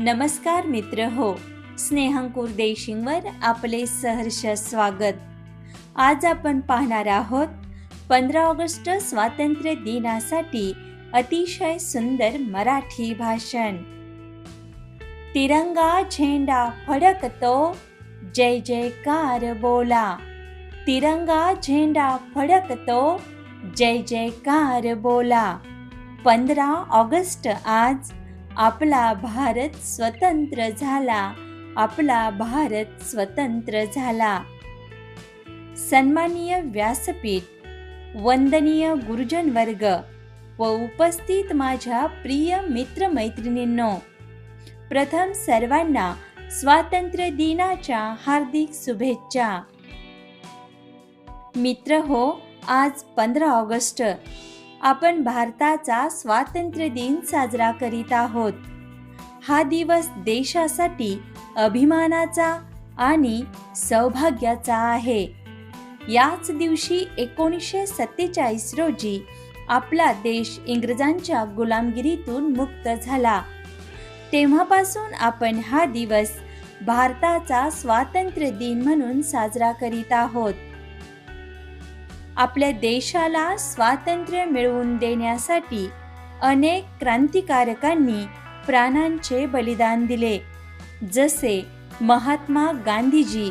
नमस्कार मित्र हो स्नेहंकुर देशिंगवर आपले सहर्ष स्वागत. आज आपण पाहणार आहोत पंधरा ऑगस्ट स्वातंत्र्य दिनासाठी अतिशय सुंदर मराठी भाषण. तिरंगा झेंडा फडकतो जय जयकार बोला. तिरंगा झेंडा फडकतो जय जयकार बोला. पंधरा ऑगस्ट आज आपला भारत स्वतंत्र झाला. आपला भारत स्वतंत्र झाला. सन्माननीय व्यासपीठ वंदनीय गुरुजन वर्ग व उपस्थित माझ्या प्रिय मित्रमैत्रिणींनो प्रथम सर्वांना स्वातंत्र्य दिनाच्या हार्दिक शुभेच्छा. मित्र हो आज पंधरा ऑगस्ट. आपण भारताचा स्वातंत्र्य दिन साजरा करीत आहोत. हा दिवस देशासाठी अभिमानाचा आणि सौभाग्याचा आहे. याच दिवशी एकोणीसशे सत्तेचाळीस रोजी आपला देश इंग्रजांच्या गुलामगिरीतून मुक्त झाला. तेव्हापासून आपण हा दिवस भारताचा स्वातंत्र्य दिन म्हणून साजरा करीत आहोत. आपल्या देशाला स्वातंत्र्य मिळवून देण्यासाठी अनेक क्रांतिकारकांनी प्राणांचे बलिदान दिले. जसे महात्मा गांधीजी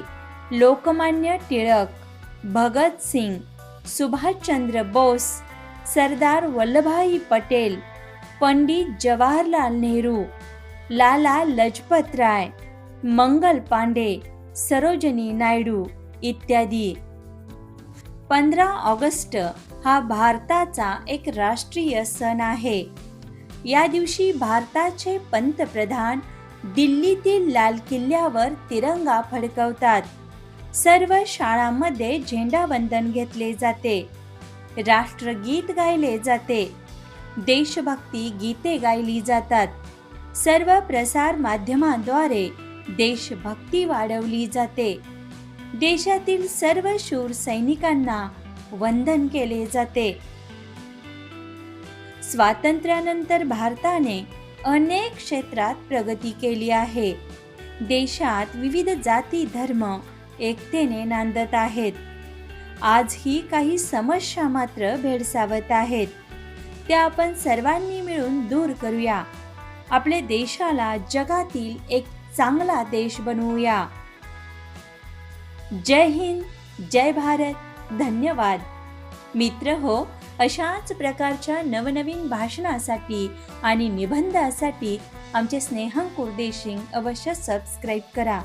लोकमान्य टिळक भगतसिंग सुभाषचंद्र बोस सरदार वल्लभभाई पटेल पंडित जवाहरलाल नेहरू लाला लजपत राय मंगल पांडे सरोजनी नायडू इत्यादी. पंधरा ऑगस्ट हा भारताचा एक राष्ट्रीय सण आहे. या दिवशी भारताचे पंतप्रधान दिल्लीतील लाल किल्ल्यावर तिरंगा फडकवतात. सर्व शाळांमध्ये झेंडावंदन घेतले जाते. राष्ट्रगीत गायले जाते. देशभक्ती गीते गायली जातात. सर्व प्रसार माध्यमांद्वारे देशभक्ती वाढवली जाते. देशातील सर्व शूर सैनिकांना वंदन केले जाते. स्वातंत्र्यानंतर भारताने अनेक क्षेत्रात प्रगती केली आहे. देशात विविध जाती धर्म एकतेने नांदत आहेत. आजही काही समस्या मात्र भेडसावत आहेत. त्या आपण सर्वांनी मिळून दूर करूया. आपल्या देशाला जगातील एक चांगला देश बनवूया. जय हिंद जय भारत धन्यवाद. मित्र हो अशाच प्रकारच्या नवनवीन भाषणासाठी आणि निबंधासाठी आमचे स्नेहंकुर देशिंग अवश्य सबस्क्राईब करा.